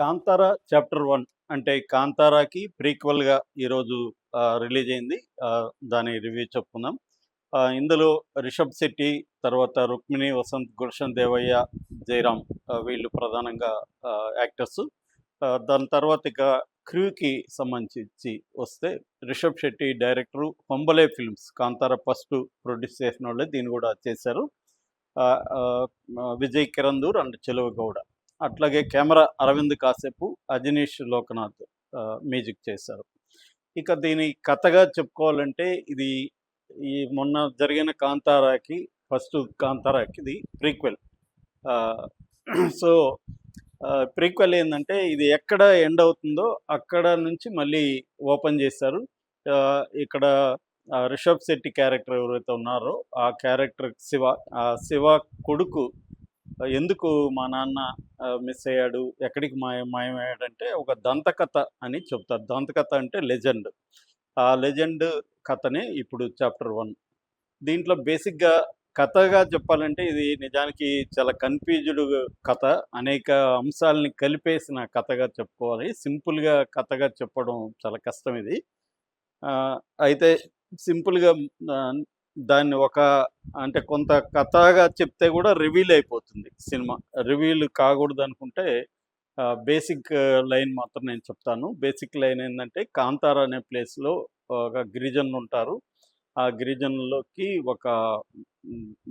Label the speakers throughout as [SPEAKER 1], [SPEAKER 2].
[SPEAKER 1] Kantara chapter one అంటే కాంతారాకి ప్రీక్వల్గా ఈరోజు release అయింది దాని రివ్యూ చెప్పుకుందాం. ఇందులో రిషబ్ శెట్టి తర్వాత రుక్మిణి వసంత్ గుల్షన్ దేవయ్య జయరామ్ వీళ్ళు ప్రధానంగా యాక్టర్స్. దాని తర్వాత ఇక క్రూకి సంబంధించి వస్తే Rishab Shetty director Hombale films Kantara first produce చేసిన వాళ్ళే దీన్ని కూడా చేశారు. విజయ్ కిరందూర్ అండ్ చెలువ గౌడ. అట్లాగే కెమెరా అరవింద్ కాసేపు అజనీష్ లోకనాథ్ మ్యూజిక్ చేశారు. ఇక దీని కథగా చెప్పుకోవాలంటే ఇది ఈ మొన్న జరిగిన కాంతారాకి ఫస్ట్ కాంతారాకి ఇది ప్రీక్వెల్ సో ప్రీక్వెల్ ఏంటంటే ఇది ఎక్కడ ఎండ్ అవుతుందో అక్కడ నుంచి మళ్ళీ ఓపెన్ చేశారు. ఇక్కడ రిషబ్ శెట్టి క్యారెక్టర్ ఎవరైతే ఉన్నారో ఆ క్యారెక్టర్ శివ శివ కొడుకు ఎందుకు మా నాన్న మిస్ అయ్యాడు ఎక్కడికి మాయ మాయమయ్యాడంటే ఒక దంతకథ అని చెప్తారు దంతకథ అంటే లెజెండ్. ఆ లెజెండ్ కథనే ఇప్పుడు చాప్టర్ వన్. దీంట్లో బేసిక్గా కథగా చెప్పాలంటే ఇది నిజానికి చాలా కన్ఫ్యూజ్డ్ కథ. అనేక అంశాలని కలిపేసిన కథగా చెప్పుకోవాలి. సింపుల్గా కథగా చెప్పడం చాలా కష్టం ఇది. అయితే సింపుల్గా దాన్ని ఒక అంటే కొంత కథగా చెప్తే కూడా రివీల్ అయిపోతుంది సినిమా. రివీల్ కాకూడదు అనుకుంటే బేసిక్ లైన్ మాత్రం నేను చెప్తాను. బేసిక్ లైన్ ఏంటంటే కాంతార అనే ప్లేస్లో ఒక గిరిజనులు ఉంటారు. ఆ గిరిజనుల్లోకి ఒక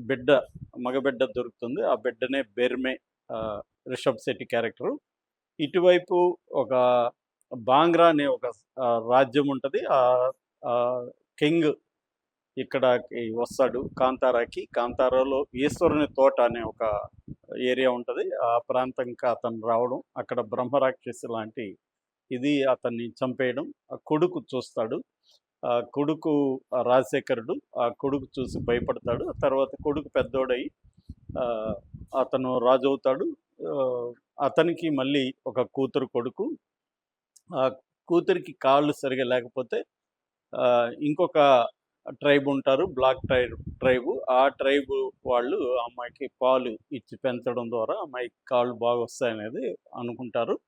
[SPEAKER 1] బిడ్డ మగబిడ్డ దొరుకుతుంది. ఆ బిడ్డనే బెర్మే రిషబ్ శెట్టి క్యారెక్టరు ఇటువైపు ఒక బాంగ్రా అనే ఒక రాజ్యం ఉంటుంది. ఆ కింగ్ ఇక్కడకి వస్తాడు కాంతారాకి. కాంతారాలో ఈశ్వరుని తోట అనే ఒక ఏరియా ఉంటుంది. ఆ ప్రాంతంకి అతను రావడం అక్కడ బ్రహ్మరాక్షసి లాంటి ఇది అతన్ని చంపేయడం. ఆ కొడుకు చూస్తాడు. ఆ కొడుకు ఆ రాజశేఖరుడు ఆ కొడుకు చూసి భయపడతాడు. ఆ తర్వాత కొడుకు పెద్దోడై అతను రాజు అవుతాడు అతనికి మళ్ళీ ఒక కూతురు కొడుకు. ఆ కూతురికి కాళ్ళు సరిగా లేకపోతే ఇంకొక ట్రైబ్ ఉంటారు. Black tribe tribe. ఆ ట్రైబ్ వాళ్ళు అమ్మాయికి పాలు ఇచ్చి పెంచడం ద్వారా అమ్మాయికి కాళ్ళు బాగా వస్తాయనేది అనుకుంటారు.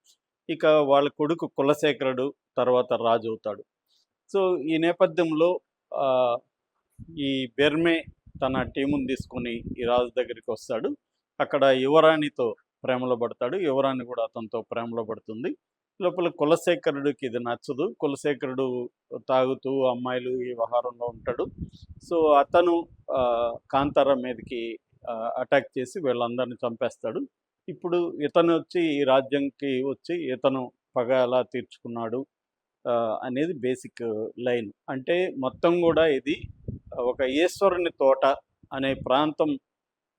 [SPEAKER 1] ఇక వాళ్ళ కొడుకు కులశేఖరుడు తర్వాత రాజు అవుతాడు. సో ఈ నేపథ్యంలో ఆ, ఈ బెర్మే తన టీముని తీసుకొని ఈ రాజు దగ్గరికి వస్తాడు. అక్కడ యువరాణితో ప్రేమలో పడతాడు. యువరాణి కూడా అతనితో ప్రేమలో పడుతుంది. లోపల కులశేఖరుడికి ఇది నచ్చదు. కులశేఖరుడు తాగుతూ అమ్మాయిలు ఈ వ్యవహారంలో ఉంటాడు. సో అతను కాంతార మీదకి అటాక్ చేసి వీళ్ళందరిని చంపేస్తాడు. ఇప్పుడు ఇతను వచ్చి ఈ రాజ్యంకి వచ్చి ఇతను పగ ఎలా తీర్చుకున్నాడు అనేది బేసిక్ లైన్. అంటే మొత్తం కూడా ఇది ఒక ఈశ్వరుని తోట అనే ప్రాంతం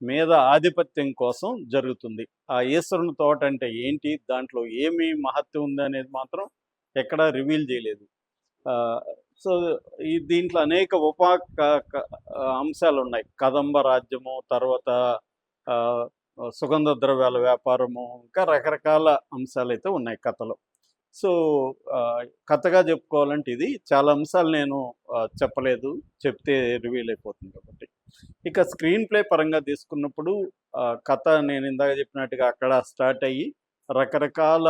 [SPEAKER 1] మీద ఆధిపత్యం కోసం జరుగుతుంది. ఆ ఈశ్వరుని తోట అంటే ఏంటి? దాంట్లో ఏమి మహత్వం ఉంది అనేది మాత్రం ఎక్కడా రివీల్ చేయలేదు. సో ఈ దీంట్లో అనేక ఉపా క- అంశాలు ఉన్నాయి కదంబ రాజ్యము తర్వాత సుగంధ ద్రవ్యాల వ్యాపారము ఇంకా రకరకాల అంశాలు అయితే ఉన్నాయి కథలో. సో ఆ, కథగా చెప్పుకోవాలంటే ఇది చాలా అంశాలు నేను చెప్పలేదు. చెప్తే రివీల్ అయిపోతుంది కాబట్టి. ఇక స్క్రీన్ ప్లే పరంగా తీసుకున్నప్పుడు కథ నేను ఇందాక చెప్పినట్టుగా అక్కడ స్టార్ట్ అయ్యి రకరకాల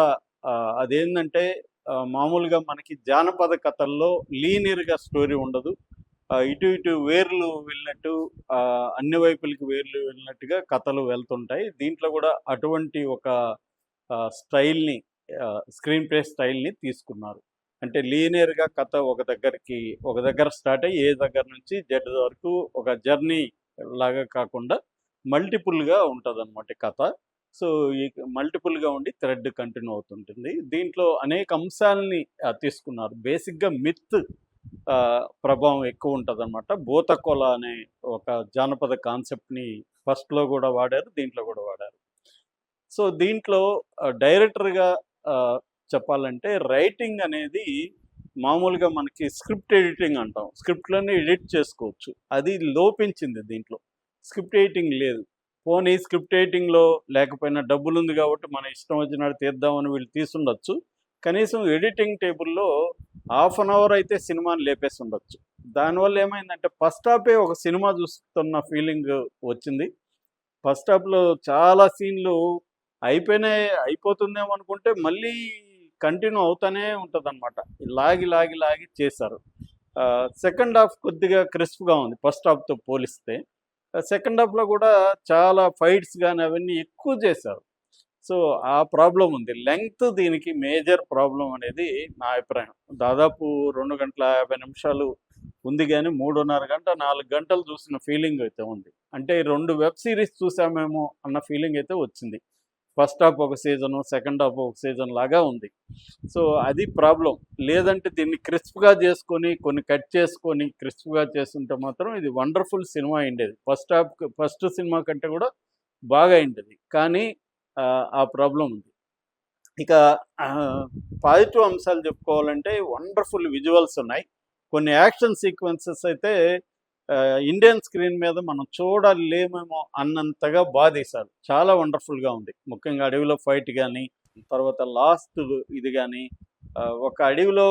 [SPEAKER 1] అదేంటంటే మామూలుగా మనకి జానపద కథల్లో లీనియర్గా స్టోరీ ఉండదు. ఇటు ఇటు వేర్లు వెళ్ళినట్టు అన్ని వైపులకి వేర్లు వెళ్ళినట్టుగా కథలు వెళ్తుంటాయి. దీంట్లో కూడా అటువంటి ఒక స్టైల్ని స్క్రీన్ ప్లే స్టైల్ని తీసుకున్నారు. అంటే లీనియర్గా కథ ఒక దగ్గరికి ఒక దగ్గర స్టార్ట్ అయ్యి ఏ దగ్గర నుంచి జడ్ వరకు ఒక జర్నీ లాగా కాకుండా మల్టిపుల్గా ఉంటుంది అనమాట కథ. సో ఈ మల్టిపుల్గా ఉండి థ్రెడ్ కంటిన్యూ అవుతుంటుంది. దీంట్లో అనేక అంశాలని తీసుకున్నారు. బేసిక్గా మిత్ ప్రభావం ఎక్కువ ఉంటుంది అనమాట భూతకొల అనే ఒక జానపద కాన్సెప్ట్ని ఫస్ట్లో కూడా వాడారు దీంట్లో కూడా వాడారు. సో దీంట్లో డైరెక్టర్గా చెప్పాలంటే రైటింగ్ అనేది మామూలుగా మనకి స్క్రిప్ట్ ఎడిటింగ్ అంటాం. స్క్రిప్ట్లోనే ఎడిట్ చేసుకోవచ్చు. అది లోపించింది దీంట్లో. స్క్రిప్ట్ ఎడిటింగ్ లేదు. పోనీ స్క్రిప్ట్ ఎడిటింగ్లో లేకపోయినా డబ్బులు ఉంది కాబట్టి మన ఇష్టం వచ్చినట్టు తీద్దామని వీళ్ళు తీసుండొచ్చు కనీసం ఎడిటింగ్ టేబుల్లో హాఫ్ అన్ అవర్ అయితే సినిమాని లేపేసి ఉండొచ్చు దానివల్ల ఏమైందంటే ఫస్ట్ హాఫే ఒక సినిమా చూస్తున్న ఫీలింగ్ వచ్చింది. ఫస్ట్ హాఫ్లో చాలా సీన్లు అయిపోయినాయి అయిపోతుందేమో అనుకుంటే మళ్ళీ కంటిన్యూ అవుతానే ఉంటదనమాట. లాగి, లాగి, లాగి చేశారు. సెకండ్ హాఫ్ కొద్దిగా క్రిస్ప్‌గా ఉంది ఫస్ట్ హాఫ్‌తో పోలిస్తే. సెకండ్ హాఫ్‌లో కూడా చాలా ఫైట్స్ కానీ అవన్నీ ఎక్కువ చేశారు. సో, ఆ ప్రాబ్లం ఉంది. లెంగ్త్ దీనికి మేజర్ ప్రాబ్లం అనేది నా అభిప్రాయం. దాదాపు రెండు గంటల 50 నిమిషాలు ఉంది కానీ మూడున్నర గంట, నాలుగు గంటలు చూసిన ఫీలింగ్ అయితే ఉంది. అంటే రెండు వెబ్ సిరీస్ చూసామేమో అన్న ఫీలింగ్ అయితే వచ్చింది. ఫస్ట్ హాఫ్ ఒక సీజను, సెకండ్ హాఫ్ ఒక సీజన్ లాగా ఉంది. సో, అది ప్రాబ్లం లేదంటే దీన్ని క్రిస్ప్‌గా చేసుకొని, కొన్ని కట్ చేసుకొని క్రిస్ప్‌గా చేస్తుంటే మాత్రం ఇది వండర్‌ఫుల్ సినిమా అయిండేది ఫస్ట్ హాఫ్ ఫస్ట్ సినిమా కంటే కూడా బాగా అయ్యుంటది. కానీ ఆ ప్రాబ్లం ఉంది. ఇక పాజిటివ్ అంశాలు చెప్పుకోవాలంటే వండర్‌ఫుల్ విజువల్స్ ఉన్నాయి. కొన్ని యాక్షన్ సీక్వెన్సెస్ అయితే ఇండియన్ స్క్రీన్ మీద మనం చూడలేమేమో అన్నంతగా బాధేశారు చాలా వండర్‌ఫుల్‌గా ఉంది. ముఖ్యంగా అడవిలో ఫైట్ కానీ తర్వాత లాస్ట్ ఇది కానీ ఒక అడవిలో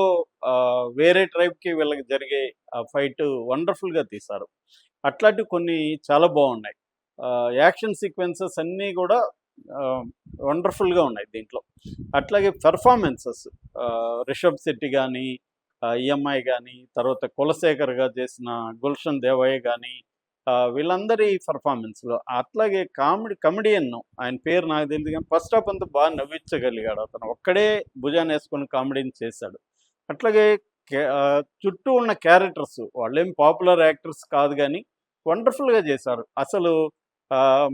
[SPEAKER 1] వేరే ట్రైబ్‌కి వీళ్ళకి జరిగే ఆ ఫైట్ వండర్‌ఫుల్‌గా తీశారు. అట్లాంటివి కొన్ని చాలా బాగున్నాయి. యాక్షన్ సీక్వెన్సెస్ అన్నీ కూడా వండర్‌ఫుల్‌గా ఉన్నాయి దీంట్లో. అట్లాగే పెర్ఫార్మెన్సెస్ రిషబ్ శెట్టి కానీ ఈఎంఐ కానీ తర్వాత కులశేఖర్‌గా చేసిన గుల్షన్ దేవయ్య కానీ వీళ్ళందరి పెర్ఫార్మెన్స్‌లో అట్లాగే కామెడీ కమెడియన్ ఆయన పేరు నాకు తెలియదు కానీ ఫస్ట్ హాఫ్ అంతా బాగా నవ్వించగలిగాడు అతను. ఒక్కడే భుజానేసుకొని కామెడీని చేశాడు. అట్లాగే చుట్టూ ఉన్న క్యారెక్టర్స్ వాళ్ళేం పాపులర్ యాక్టర్స్ కాదు కానీ వండర్‌ఫుల్‌గా చేశారు. అసలు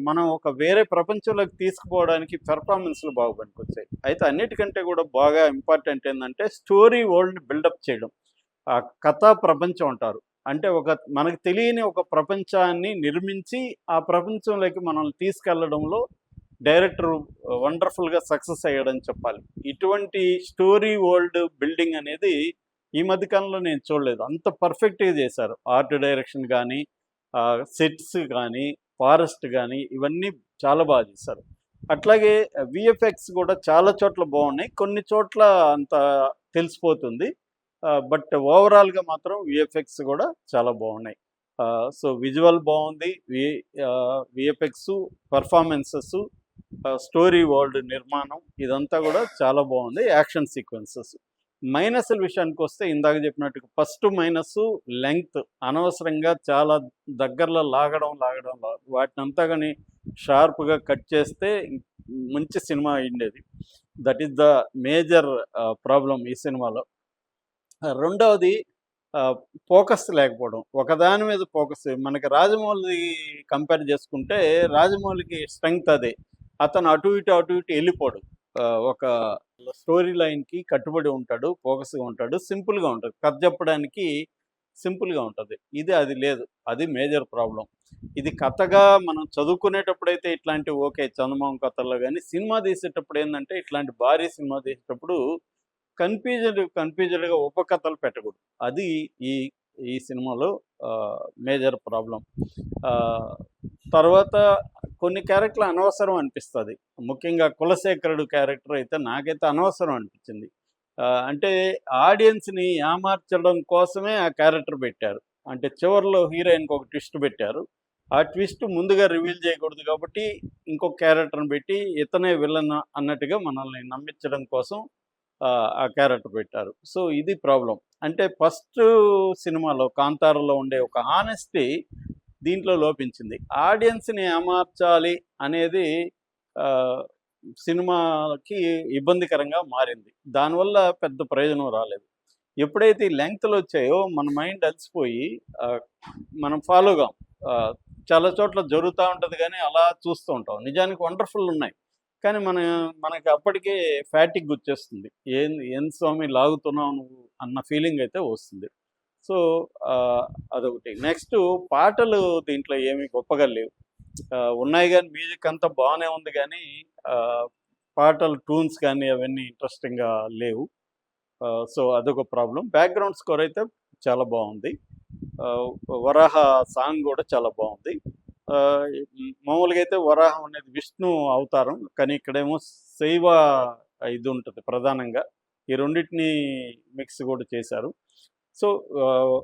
[SPEAKER 1] మనం ఒక వేరే ప్రపంచంలోకి తీసుకుపోవడానికి పెర్ఫార్మెన్స్‌లు బాగా పనికొచ్చాయి. అయితే అన్నిటికంటే కూడా బాగా ఇంపార్టెంట్ ఏంటంటే స్టోరీ వరల్డ్ బిల్డప్ చేయడం. ఆ కథా ప్రపంచం అంటారు. అంటే ఒక మనకు తెలియని ఒక ప్రపంచాన్ని నిర్మించి, ఆ ప్రపంచంలోకి మనల్ని తీసుకెళ్ళడంలో డైరెక్టర్ వండర్‌ఫుల్‌గా సక్సెస్ అయ్యాడని చెప్పాలి. ఇటువంటి స్టోరీ వరల్డ్ బిల్డింగ్ అనేది ఈ మధ్య కాలంలో నేను చూడలేదు. అంత పర్ఫెక్ట్‌గా చేశారు. ఆర్ట్ డైరెక్షన్ కానీ సెట్స్ కానీ ఫారెస్ట్ కానీ ఇవన్నీ చాలా బాగా చేశారు. అట్లాగే విఎఫ్ఎక్స్ కూడా చాలా చోట్ల బాగున్నాయి. కొన్ని చోట్ల అంత తెలిసిపోతుంది. బట్ ఓవరాల్‌గా మాత్రం విఎఫ్ఎక్స్ కూడా చాలా బాగున్నాయి. సో, విజువల్ బాగుంది. V VFX performances performances, story world నిర్మాణం ఇదంతా కూడా చాలా బాగుంది. Action sequences. మైనస్‌ల విషయానికొస్తే ఇందాక చెప్పినట్టుగా ఫస్ట్ మైనస్ లెంగ్త్. అనవసరంగా చాలా దగ్గరలో లాగడం, లాగడం లా వాటినంతా కానీ షార్ప్‌గా కట్ చేస్తే మంచి cinema అయ్యుండేది. That is the major problem ఈ సినిమాలో. రెండవది ఫోకస్ లేకపోవడం. ఒకదాని మీద ఫోకస్ మనకి రాజమౌళి కంపేర్ చేసుకుంటే రాజమౌళికి స్ట్రెంగ్త్ అదే. అతను అటు ఇటు, అటు ఇటు వెళ్ళిపోడు ఒక స్టోరీ లైన్‌కి కట్టుబడి ఉంటాడు. ఫోకస్‌గా ఉంటాడు. సింపుల్‌గా ఉంటుంది కథ చెప్పడానికి సింపుల్‌గా ఉంటుంది ఇది అది లేదు. అది మేజర్ ప్రాబ్లం ఇది కథగా మనం చదువుకునేటప్పుడైతే ఇట్లాంటి ఓకే. చందమామ కథల్లో కానీ సినిమా తీసేటప్పుడు ఏంటంటే ఇట్లాంటి భారీ సినిమా తీసేటప్పుడు కన్‌ఫ్యూజ్డ్ ఉప ఉపకథలు పెట్టకూడదు. అది ఈ ఈ సినిమాలో మేజర్ ప్రాబ్లం తర్వాత కొన్ని క్యారెక్టర్‌లు అనవసరం అనిపిస్తుంది ముఖ్యంగా కులశేఖరుడు క్యారెక్టర్ అయితే నాకైతే అనవసరం అనిపించింది. అంటే ఆడియన్స్‌ని ఏమార్చడం కోసమే ఆ క్యారెక్టర్ పెట్టారు. అంటే చివర్లో హీరోయిన్‌కి ఒక ట్విస్ట్ పెట్టారు. ఆ ట్విస్ట్ ముందుగా రివీల్ చేయకూడదు కాబట్టి ఇంకొక క్యారెక్టర్‌ని పెట్టి ఇతనే విలన్ అన్నట్టుగా మనల్ని నమ్మించడం కోసం ఆ క్యారెక్టర్ పెట్టారు. సో, ఇది ప్రాబ్లం అంటే ఫస్ట్ సినిమాలో 'కాంతార'లో ఉండే ఒక ఆనెస్టీ దీంట్లో లోపించింది. ఆడియన్స్‌ని ఏమార్చాలి అనేది సినిమాకి ఇబ్బందికరంగా మారింది. దానివల్ల పెద్ద ప్రయోజనం రాలేదు. ఎప్పుడైతే ఈ లెంగ్త్‌లొచ్చాయో మన మైండ్ అలసిపోయి మనం ఫాలోగాం చాలా చోట్ల జరుగుతూ ఉంటుంది కానీ అలా చూస్తూ ఉంటాం. నిజానికి వండర్‌ఫుల్ ఉన్నాయి. కానీ మన మనకి అప్పటికే ఫ్యాటిక్ వచ్చేస్తుంది. ఏంది ఏం స్వామి లాగుతున్నావు నువ్వు అన్న ఫీలింగ్ అయితే వస్తుంది. సో, అదొకటి. నెక్స్ట్ పాటలు దీంట్లో ఏమి గొప్పగా లేవు. ఉన్నాయి కానీ మ్యూజిక్ అంతా బాగానే ఉంది కానీ పాటలు ట్యూన్స్ కానీ అవన్నీ ఇంట్రెస్టింగ్‌గా లేవు. సో, అదొక ప్రాబ్లమ్. బ్యాక్‌గ్రౌండ్ స్కోర్ అయితే చాలా బాగుంది. వరాహ సాంగ్ కూడా చాలా బాగుంది. మామూలుగా అయితే వరాహం అనేది విష్ణు అవతారం. కానీ ఇక్కడేమో శైవ ఇది ఉంటుంది ప్రధానంగా. ఈ రెండిటిని మిక్స్ కూడా చేశారు. సో, ఆహ్